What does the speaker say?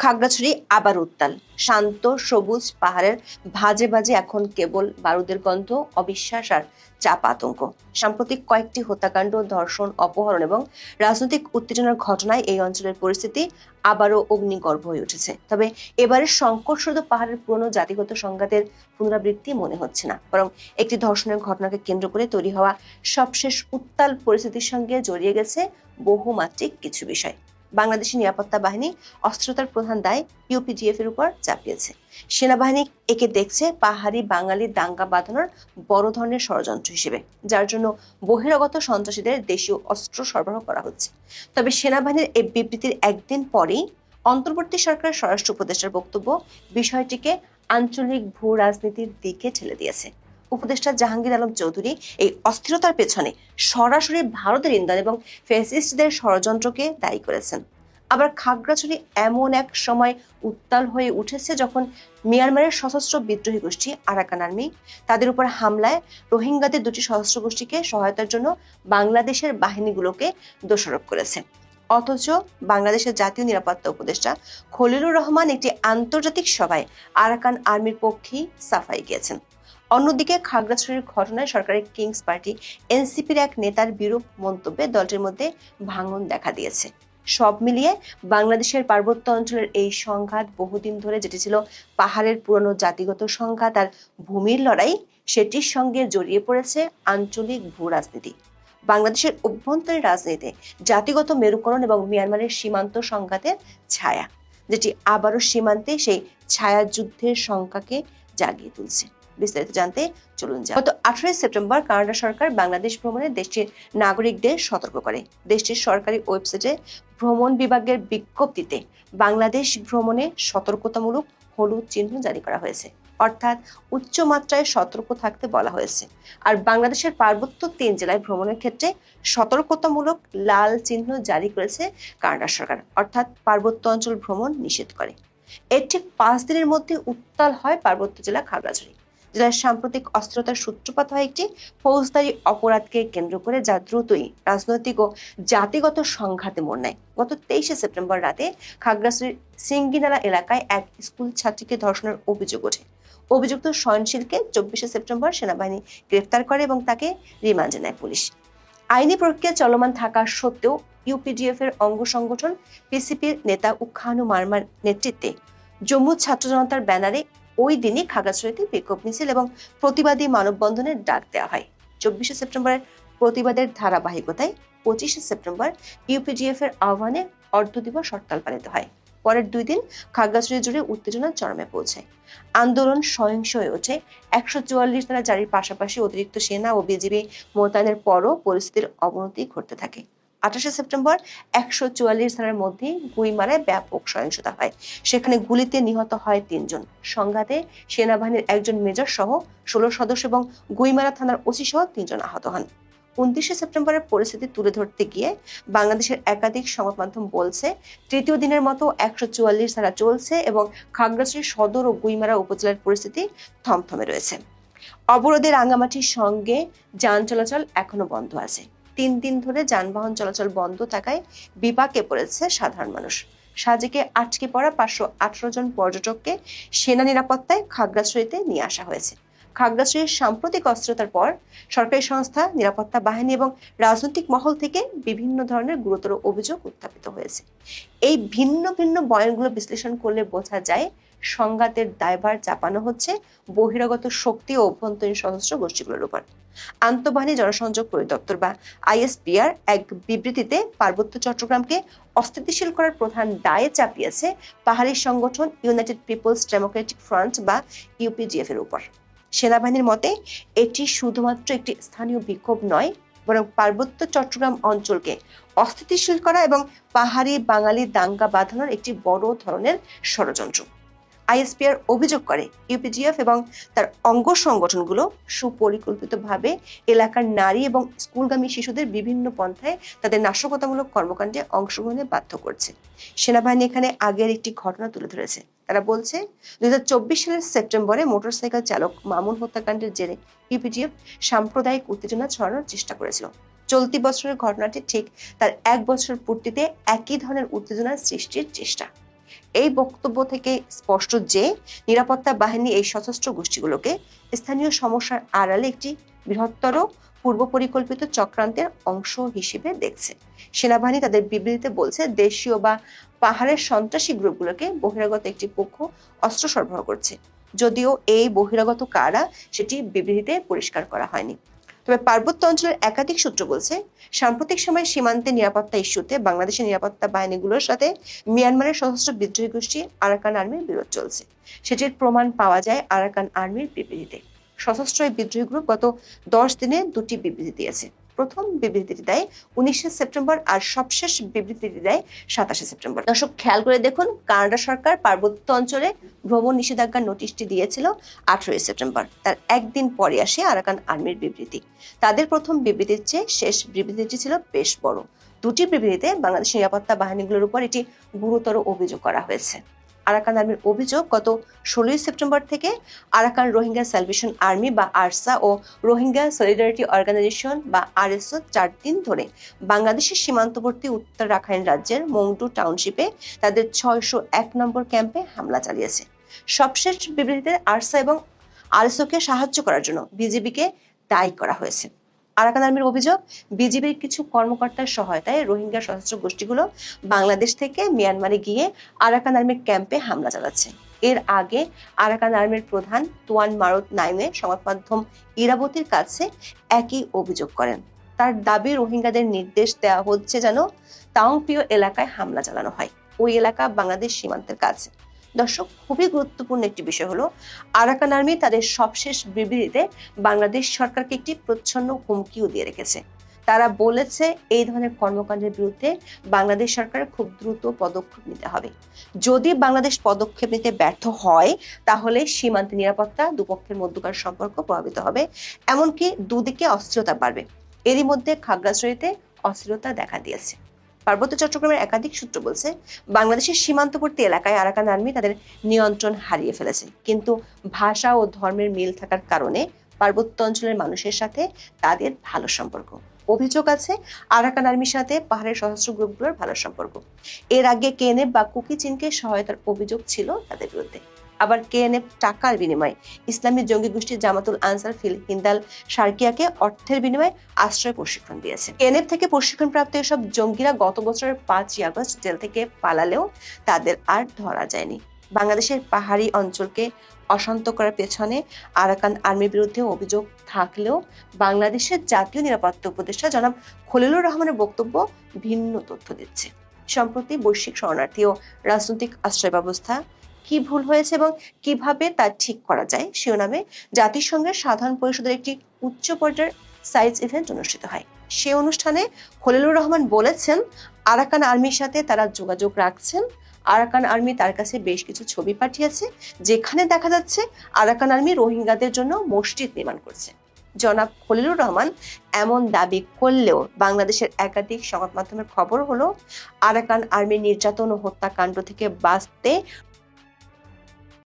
খাগড়াছড়ি আবার উত্তাল। শান্ত, সবুজ পাহাড়ের ভাজে ভাজে এখন কেবল বারুদের গন্ধ, অবিশ্বাস আর চাপ আতঙ্ক। সাম্প্রতিক কয়েকটি হত্যাকাণ্ড, ধর্ষণ, অপহরণ এবং রাজনৈতিক উত্তেজনার ঘটনায় এই অঞ্চলের পরিস্থিতি আবারও অগ্নিগর্ভ হয়ে উঠেছে। তবে এবারের সংকট শুধু পাহাড়ের পুরনো জাতিগত সংঘাতের পুনরাবৃত্তি মনে হচ্ছে না। বরং একটি ধর্ষণের ঘটনাকে কেন্দ্র করে তৈরি হওয়া সবশেষ উত্তাল পরিস্থিতির সঙ্গে জড়িয়ে গেছে বহুমাত্রিক কিছু বিষয়। বাংলাদেশের নিরাপত্তা বাহিনী অস্ত্রতার প্রধান দায় ইউপিডিএফ এর উপর চাপিয়েছে। সেনাবাহিনী একে দেখছে পাহাড়ি বাঙালি দাঙ্গা বাঁধানোর বড় ধরনের ষড়যন্ত্র হিসেবে, যার জন্য বহিরাগত সন্ত্রাসীদের দেশীয় অস্ত্র সরবরাহ করা হচ্ছে। তবে সেনাবাহিনীর এই বিবৃতির একদিন পরেই অন্তর্বর্তী সরকারের স্বরাষ্ট্র উপদেষ্টার বক্তব্য বিষয়টিকে আঞ্চলিক ভূ রাজনীতির দিকে ঠেলে দিয়েছে। উপদেষ্টা জাহাঙ্গীর আলম চৌধুরী এই অস্থিরতার পেছনে সরাসরি ভারতের ইন্ধন এবং ফেসিস্টদের ষড়যন্ত্রকে দায়ী করেছেন। আবার খাগড়াছড়ি এমন এক সময় উত্তাল হয়ে উঠেছে যখন মিয়ানমারের সশস্ত্র বিদ্রোহী গোষ্ঠী আরাকান আর্মি তাদের উপর হামলায় রোহিঙ্গাদের দুটি সশস্ত্র গোষ্ঠীকে সহায়তার জন্য বাংলাদেশের বাহিনীগুলোকে দোষারোপ করেছে। অথচ বাংলাদেশের জাতীয় নিরাপত্তা উপদেষ্টা খলিলুর রহমান একটি আন্তর্জাতিক সভায় আরাকান আর্মির পক্ষেই সাফাই গিয়েছেন। অন্যদিকে খাগড়াছড়ির ঘটনায় সরকারের কিংস পার্টি এনসিপির এক নেতার বিরূপ মন্তব্যে দলটির মধ্যে ভাঙন দেখা দিয়েছে। সব মিলিয়ে বাংলাদেশের পার্বত্য অঞ্চলের এই সংঘাত বহুদিন ধরে যেটি ছিল পাহাড়ের পুরনো জাতিগত সংঘাত আর ভূমির লড়াই, সেটির সঙ্গে জড়িয়ে পড়েছে আঞ্চলিক ভূ রাজনীতি বাংলাদেশের অভ্যন্তরীণ রাজনীতিতে জাতিগত মেরুকরণ এবং মিয়ানমারের সীমান্ত সংঘাতের ছায়া, যেটি আবারও সীমান্তে সেই ছায়া যুদ্ধের সংখ্যাকে জাগিয়ে তুলছে। বিস্তারিত জানতে চলুন যা গত আঠারোই সেপ্টেম্বর কানাডা সরকার বাংলাদেশ ভ্রমণে দেশটির নাগরিকদের সতর্ক করে। দেশটির সরকারি ওয়েবসাইটে ভ্রমণ বিভাগের বিজ্ঞপ্তিতে বাংলাদেশ ভ্রমণে সতর্কতামূলক হলুদ চিহ্ন জারি করা হয়েছে। অর্থাৎ উচ্চ মাত্রায় সতর্ক থাকতে বলা হয়েছে। আর বাংলাদেশের পার্বত্য তিন জেলায় ভ্রমণের ক্ষেত্রে সতর্কতামূলক লাল চিহ্ন জারি করেছে কানাডা সরকার, অর্থাৎ পার্বত্য অঞ্চল ভ্রমণ নিষেধ করে। এর ঠিক পাঁচ দিনের মধ্যে উত্তাল হয় পার্বত্য জেলা খাগড়াছড়ি। জেলার সাম্প্রতিক অস্থিরতার সূত্রপাত হয় একটি ফৌজদারি অপরাধকে কেন্দ্র করে যা দ্রুতই রাজনৈতিক ও জাতিগত সংঘাতে মোড় নেয় গত তেইশে সেপ্টেম্বর রাতে খাগড়াছড়ির সিঙ্গিনালা এলাকায় এক স্কুল ছাত্রীকে ধর্ষণের অভিযোগ ওঠে। অভিযুক্ত সয়নশীলকে চব্বিশে সেপ্টেম্বর সেনাবাহিনী গ্রেফতার করে এবং তাকে রিমান্ডে নেয় পুলিশ। আইনি প্রক্রিয়া চলমান থাকা সত্ত্বেও ইউপিডিএফ এর অঙ্গ সংগঠন পিসিপির নেতা উখানু মার্মার নেতৃত্বে জম্মু ছাত্র জনতার ব্যানারে ওই দিনই খাগড়াছড়িতে বিক্ষোভ মিছিল এবং প্রতিবাদী মানববন্ধনের ডাক দেওয়া হয়। চব্বিশে সেপ্টেম্বরের প্রতিবাদের ধারাবাহিকতায় পঁচিশে সেপ্টেম্বর ইউপিডিএফ এর আহ্বানে অর্ধ দিবস হরতাল পালিত হয়। পরের দুই দিন খাগড়াছড়ি জুড়ে উত্তেজনা চরমে পৌঁছায় আন্দোলন সহিংস হয়ে ওঠে। একশো চুয়াল্লিশ ধারা জারির পাশাপাশি অতিরিক্ত সেনা ও বিজিবি মোতায়েনের পরও পরিস্থিতির অবনতি ঘটতে থাকে। আঠাশে সেপ্টেম্বর একশো চুয়াল্লিশ ধারার মধ্যে গুইমারায় ব্যাপক সহিংসতা হয়। সেখানে গুলিতে নিহত হয় তিনজন। সংঘাতে সেনাবাহিনীর একজন মেজর সহ ষোলো সদস্য এবং গুইমারা থানার ওসি সহ তিনজন আহত হন। উনত্রিশে সেপ্টেম্বরের পরিস্থিতি তুলে ধরতে গিয়ে বাংলাদেশের একাধিক সংবাদ মাধ্যম বলছে, তৃতীয় দিনের মতো একশো চুয়াল্লিশ ধারা চলছে এবং খাগড়াছড়ি সদর ও গুইমারা উপজেলার পরিস্থিতি থমথমে রয়েছে। অবরোধে রাঙ্গামাটির সঙ্গে যান চলাচল এখনও বন্ধ আছে। তিন দিন ধরে যানবাহন চলাচল বন্ধ থাকায় বিপাকে পড়েছে সাধারণ মানুষ। সাজেকে আটকে পড়া পাঁচশো আঠারো জন পর্যটককে সেনা নিরাপত্তায় খাগড়াছড়িতে নিয়ে আসা হয়েছে। খাগড়াছড়ির সাম্প্রতিক অস্থিরতার পর সরকারি সংস্থা, নিরাপত্তা বাহিনী এবং রাজনৈতিক মহল থেকে বিভিন্ন ধরনের গুরুতর অভিযোগ উত্থাপিত হয়েছে। এই ভিন্ন ভিন্ন বয়ানগুলো বিশ্লেষণ করলে বোঝা যায়, সংঘাতের দায়ভার চাপানো হচ্ছে বহিরাগত শক্তি ও অভ্যন্তরীণ সশস্ত্র গোষ্ঠীগুলোর উপর। আন্তঃবাহিনী জনসংযোগ পরিদপ্তর বা আইএসপিআর এক বিবৃতিতে পার্বত্য চট্টগ্রামকে অস্থিতিশীল করার প্রধান দায়ে চাপিয়েছে পাহাড়ি সংগঠন ইউনাইটেড পিপলস ডেমোক্রেটিক ফ্রন্ট বা ইউপিডিএফ এর উপর। সেনাবাহিনীর মতে, এটি শুধুমাত্র একটি স্থানীয় বিক্ষোভ নয়, বরং পার্বত্য চট্টগ্রাম অঞ্চলকে অস্থিতিশীল করা এবং পাহাড়ি বাঙালি দাঙ্গা বাঁধানোর একটি বড় ধরনের ষড়যন্ত্র। আইএসপিআর অভিযোগ করে ইউপিজিএফ এবং তার অঙ্গ সংগঠনগুলো সুপরিকল্পিতভাবে এলাকার নারী এবং স্কুলগামী শিশুদের বিভিন্ন পন্থায় তাদের নাশকতামূলক কর্মকাণ্ডে অংশগ্রহণে বাধ্য করছে। সেনাবাহিনী এখানে আগের একটি ঘটনা তুলে ধরেছে। তারা বলছে দুই হাজার চব্বিশ সালের সেপ্টেম্বরে মোটরসাইকেল চালক মামুন হত্যাকাণ্ডের জেরে ইউপিজিএফ সাম্প্রদায়িক উত্তেজনা ছড়ানোর চেষ্টা করেছিল। চলতি বছরের ঘটনাটি ঠিক তার এক বছর পূর্তিতে একই ধরনের উত্তেজনার সৃষ্টির চেষ্টা। এই বক্তব্য থেকে স্পষ্ট যে নিরাপত্তা বাহিনী এই সশস্ত্র গোষ্ঠীগুলোকে স্থানীয় সমস্যার আড়ালে একটি বৃহত্তর পূর্ব পরিকল্পিত চক্রান্তের অংশ হিসেবে দেখছে। সেনাবাহিনী তাদের বিবৃতিতে বলছে, দেশীয় বা পাহাড়ের সন্ত্রাসী গ্রুপগুলোকে বহিরাগত একটি পক্ষ অস্ত্র সরবরাহ করছে। যদিও এই বহিরাগত কারা, সেটি বিবৃতিতে পরিষ্কার করা হয়নি। তবে পার্বত্য অঞ্চলের একাধিক সূত্র বলছে, সাম্প্রতিক সময়ে সীমান্তে নিরাপত্তা ইস্যুতে বাংলাদেশের নিরাপত্তা বাহিনীগুলোর সাথে মিয়ানমারের সশস্ত্র বিদ্রোহী গোষ্ঠী আরাকান আর্মির বিরোধ চলছে। সেটির প্রমাণ পাওয়া যায় আরাকান আর্মির বিবৃতিতে। সশস্ত্র বিদ্রোহী গ্রুপ গত দশ দিনে দুটি বিবৃতি দিয়েছে। প্রথম বিবৃতিটি দেয় উনিশে সেপ্টেম্বর আর সবশেষ বিবৃতিটি দেয় সাতাশে সেপ্টেম্বর। দর্শক, খেয়াল করে দেখুন, কানাডা সরকার পার্বত্য অঞ্চলে ভ্রমণ নিষেধাজ্ঞার নোটিশটি দিয়েছিল আঠেরোই সেপ্টেম্বর। তার একদিন পরে আসে আরাকান আর্মির বিবৃতি। তাদের প্রথম বিবৃতির চেয়ে শেষ বিবৃতিটি ছিল বেশ বড়। দুটি বিবৃতিতে বাংলাদেশ নিরাপত্তা বাহিনীগুলোর উপর এটি গুরুতর অভিযোগ করা হয়েছে। আরাকান আর্মির অভিযোগ, গত ষোলোই সেপ্টেম্বর থেকে আরাকান রোহিঙ্গা স্যালভেশন আর্মি বা আরসা ও রোহিঙ্গা সলিডারিটি অর্গানাইজেশন বা আরএসও চার দিন ধরে বাংলাদেশের সীমান্তবর্তী উত্তর রাখাইন রাজ্যের মংডু টাউনশিপে তাদের ছয়শো এক নম্বর ক্যাম্পে হামলা চালিয়েছে। সবশেষ বিবৃতিতে আরসা এবং আরএসওকে সাহায্য করার জন্য বিজেপিকে দায়ী করা হয়েছে। আরাকান আর্মির অভিযোগ, বিজিবির কিছু কর্মকর্তার সহায়তায় রোহিঙ্গা সশস্ত্র গোষ্ঠীগুলো বাংলাদেশ থেকে মিয়ানমারে গিয়ে আরাকান আর্মির ক্যাম্পে হামলা চালাচ্ছে। এর আগে আরাকান আর্মির প্রধান তুয়ান মারুত নাইমে সংবাদ মাধ্যম ইরাবতীর কাছে একই অভিযোগ করেন। তার দাবি, রোহিঙ্গাদের নির্দেশ দেওয়া হচ্ছে যেন তাওংপিও এলাকায় হামলা চালানো হয়। ওই এলাকা বাংলাদেশ সীমান্তের কাছে। দর্শক, খুবই গুরুত্বপূর্ণ একটি বিষয় হলো, আরাকান আর্মি তাদের সবশেষ বিবৃতিতে বাংলাদেশ সরকারকে একটি প্রচ্ছন্ন হুমকিও দিয়ে রেখেছে। তারা বলেছে, এই ধরনের কর্মকাণ্ডের বিরুদ্ধে বাংলাদেশ সরকারের খুব দ্রুত পদক্ষেপ নিতে হবে। যদি বাংলাদেশ পদক্ষেপ নিতে ব্যর্থ হয়, তাহলে সীমান্ত নিরাপত্তা দুপক্ষের মধ্যকার সম্পর্ক প্রভাবিত হবে, এমনকি দুদিকে অস্থিরতা বাড়বে। এরই মধ্যে খাগড়াছড়িতে অস্থিরতা দেখা দিয়েছে। পার্বত্য চট্টগ্রামের একাধিক সূত্র বলছে, বাংলাদেশের সীমান্তবর্তী এলাকায় আরাকান আর্মি তাদের নিয়ন্ত্রণ হারিয়ে ফেলেছে। কিন্তু ভাষা ও ধর্মের মিল থাকার কারণে পার্বত্য অঞ্চলের মানুষের সাথে তাদের ভালো সম্পর্ক। অভিযোগ আছে, আরাকান আর্মির সাথে পাহাড়ের সশস্ত্র গ্রুপগুলোর ভালো সম্পর্ক। এর আগে কেনে বা কুকি চীনকে সহায়তার অভিযোগ ছিল তাদের বিরুদ্ধে। আবার কেএনএফ টাকার বিনিময়ে। ইসলামী জঙ্গি গোষ্ঠী জামাতুল আনসার ফিল হিন্দাল সার্কিয়াকে অর্থের বিনিময়ে আশ্রয় প্রশিক্ষণ দিয়েছে। কেএনএফ থেকে প্রশিক্ষণপ্রাপ্ত এসব জঙ্গিরা গত বছরের পাঁচই আগস্ট জেল থেকে পালালেও তাদের আর ধরা যায়নি। বাংলাদেশের পাহাড়ি অঞ্চলকে অশান্ত করার পেছনে আরাকান আর্মির বিরুদ্ধে অভিযোগ থাকলেও বাংলাদেশের জাতীয় নিরাপত্তা উপদেষ্টা জনাব খলিলুর রহমানের বক্তব্য ভিন্ন তথ্য দিচ্ছে। সম্প্রতি বৈশ্বিক শরণার্থী ও রাজনৈতিক আশ্রয় ব্যবস্থা কি ভুল হয়েছে এবং কীভাবে তা ঠিক করা যায় শিরোনামে জাতিসংঘের সাধারণ পরিষদের একটি উচ্চ পর্যায়ের সাইজ ইভেন্ট অনুষ্ঠিত হয়। সে অনুষ্ঠানে খলিলুর রহমান বলেছেন, আরাকান আর্মির সাথে তারা যোগাযোগ রাখছেন। আরাকান আর্মি তার কাছে বেশ কিছু ছবি পাঠিয়েছে, যেখানে দেখা যাচ্ছে আরাকান আর্মি রোহিঙ্গাদের জন্য মসজিদ নির্মাণ করছে। জনাব খলিলুর রহমান, এমন দাবি করলেও বাংলাদেশের একাধিক সংবাদ মাধ্যমের খবর হলো, আরাকান আর্মির নির্যাতন ও হত্যাকাণ্ড থেকে বাঁচতে